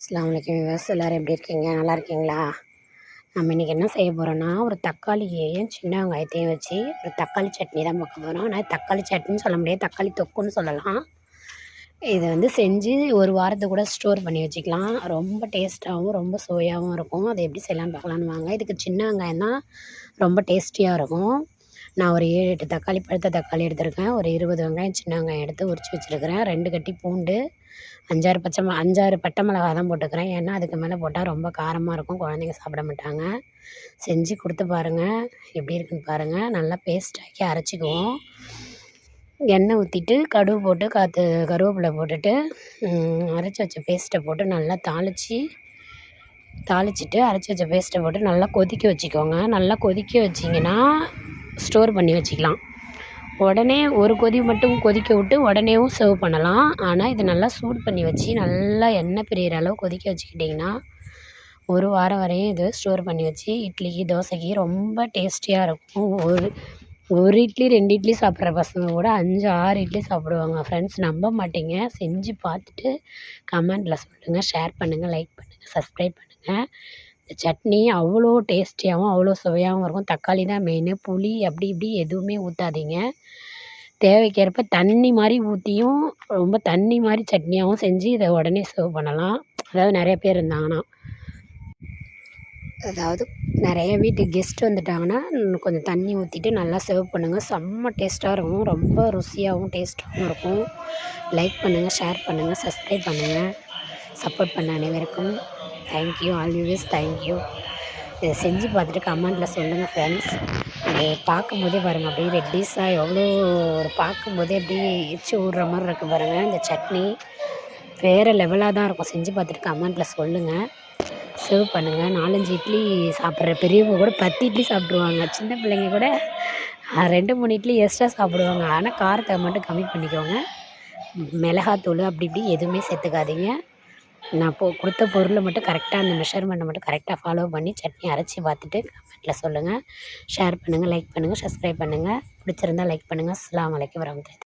அஸ்லாம் வலைக்கம் விவாஸ் எல்லோரும் எப்படி இருக்கீங்க? நல்லா இருக்கீங்களா? நம்ம இன்றைக்கி என்ன செய்ய போகிறோன்னா ஒரு தக்காளியையும் சின்ன வெங்காயத்தையும் வச்சு ஒரு தக்காளி சட்னி தான் பார்க்க போகிறோம் ஆனால் தக்காளி சட்னின்னு சொல்ல முடியாது தக்காளி தொக்குன்னு சொல்லலாம். இதை வந்து செஞ்சு ஒரு வாரத்துக்கு கூட ஸ்டோர் பண்ணி வச்சுக்கலாம். ரொம்ப டேஸ்ட்டாகவும் ரொம்ப சுவையாகவும் இருக்கும். அதை எப்படி செய்யலாம்னு பார்க்கலான்னு வாங்க. இதுக்கு சின்ன வெங்காயம் தான் ரொம்ப டேஸ்டியாக இருக்கும். நான் ஒரு ஏழு எட்டு தக்காளி பழுத்த தக்காளி எடுத்திருக்கேன். ஒரு இருபது வெங்காயம் சின்ன வெங்காயம் எடுத்து உரித்து வச்சுருக்கிறேன். ரெண்டு கட்டி பூண்டு அஞ்சாறு பச்சை ம அஞ்சாறு பட்டை மிளகா தான் போட்டுக்கிறேன். ஏன்னா அதுக்கு மேலே போட்டால் ரொம்ப காரமாக இருக்கும். குழந்தைங்க சாப்பிட மாட்டாங்க. செஞ்சு கொடுத்து பாருங்கள் எப்படி இருக்குன்னு பாருங்கள் நல்லா பேஸ்டாக்கி அரைச்சிக்குவோம். எண்ணெய் ஊற்றிட்டு கடுகு போட்டு காற்று கருவேப்பிலை போட்டுட்டு அரைச்சி வச்ச பேஸ்ட்டை போட்டு நல்லா தாளித்து தாளிச்சிட்டு அரைச்சி வச்ச பேஸ்ட்டை போட்டு நல்லா கொதிக்க வச்சுக்கோங்க. நல்லா கொதிக்க வச்சிங்கன்னா ஸ்டோர் பண்ணி வச்சுக்கலாம். உடனே ஒரு கொதி மட்டும் கொதிக்க விட்டு உடனேவும் சர்வ் பண்ணலாம். ஆனால் இது நல்லா சூடு பண்ணி வச்சு நல்லா எண்ணெய் பிரியிற அளவு கொதிக்க வச்சுக்கிட்டிங்கன்னா ஒரு வாரம் வரையும் இது ஸ்டோர் பண்ணி வச்சு இட்லிக்கு தோசைக்கு ரொம்ப டேஸ்டியாக இருக்கும். ஒரு ஒரு இட்லி ரெண்டு இட்லி சாப்பிட்ற பசங்க கூட அஞ்சு ஆறு இட்லி சாப்பிடுவாங்க. ஃப்ரெண்ட்ஸ் நம்ப மாட்டீங்க. செஞ்சு பார்த்துட்டு கமெண்டில் சொல்லுங்கள் ஷேர் பண்ணுங்கள் லைக் பண்ணுங்கள் சப்ஸ்கிரைப் பண்ணுங்கள் சட்னி அவ்வளோ டேஸ்டியாகவும் அவ்வளோ சுவையாகவும் இருக்கும். தக்காளி தான் மெயினு புளி அப்படி இப்படி எதுவுமே ஊற்றாதீங்க தேவைக்கேற்ப தண்ணி மாதிரி ஊற்றியும் ரொம்ப தண்ணி மாதிரி சட்னியாகவும் செஞ்சு இதை உடனே சர்வ் பண்ணலாம். அதாவது நிறைய பேர் இருந்தாங்கன்னா. அதாவது நிறைய வீட்டுக்கு கெஸ்ட் வந்துட்டாங்கன்னா கொஞ்சம் தண்ணி ஊற்றிட்டு நல்லா சர்வ் பண்ணுங்கள் செம்ம டேஸ்ட்டாக இருக்கும். ரொம்ப ருசியாகவும் டேஸ்ட்டாகவும் இருக்கும். லைக் பண்ணுங்கள் ஷேர் பண்ணுங்கள் சப்ஸ்கிரைப் பண்ணுங்கள் சப்போர்ட் பண்ண அனைவருக்கும். தேங்க்யூ ஆல் தேங்க்யூ இதை செஞ்சு பார்த்துட்டு கமெண்டில் சொல்லுங்கள் ஃப்ரெண்ட்ஸ் இது பார்க்கும்போதே பாருங்கள் அப்படியே ரெட்டிஸாக எவ்வளோ ஒரு பார்க்கும்போதே அப்படியே எரிச்சு விட்ற மாதிரி இருக்குது பாருங்கள் இந்த சட்னி. வேறு லெவலாக தான் இருக்கும். செஞ்சு பார்த்துட்டு கமெண்டில் சொல்லுங்கள் சர்வ் பண்ணுங்கள் நாலஞ்சு இட்லி சாப்பிட்ற பெரியவங்க கூட பத்து இட்லி சாப்பிட்ருவாங்க சின்ன பிள்ளைங்க கூட ரெண்டு மூணு இட்லி எக்ஸ்ட்ரா சாப்பிடுவாங்க. ஆனால் காரத்தை மட்டும் கம்மி பண்ணிக்கோங்க. மிளகாத்தூள் அப்படி இப்படி எதுவுமே சேர்த்துக்காதீங்க. நான் போ கொடுத்த பொருளை மட்டும் கரெக்டாக அந்த மெஷர்மெண்ட்டை மட்டும் கரெக்டாக ஃபாலோ பண்ணி சட்னி அரைச்சி பார்த்துட்டு கமெண்ட்டில் சொல்லுங்கள் ஷேர் பண்ணுங்கள் லைக் பண்ணுங்கள் சப்ஸ்கிரைப் பண்ணுங்கள் பிடிச்சிருந்தா லைக் பண்ணுங்கள் அஸ்லாம் வலைக்கம் வரமத்துல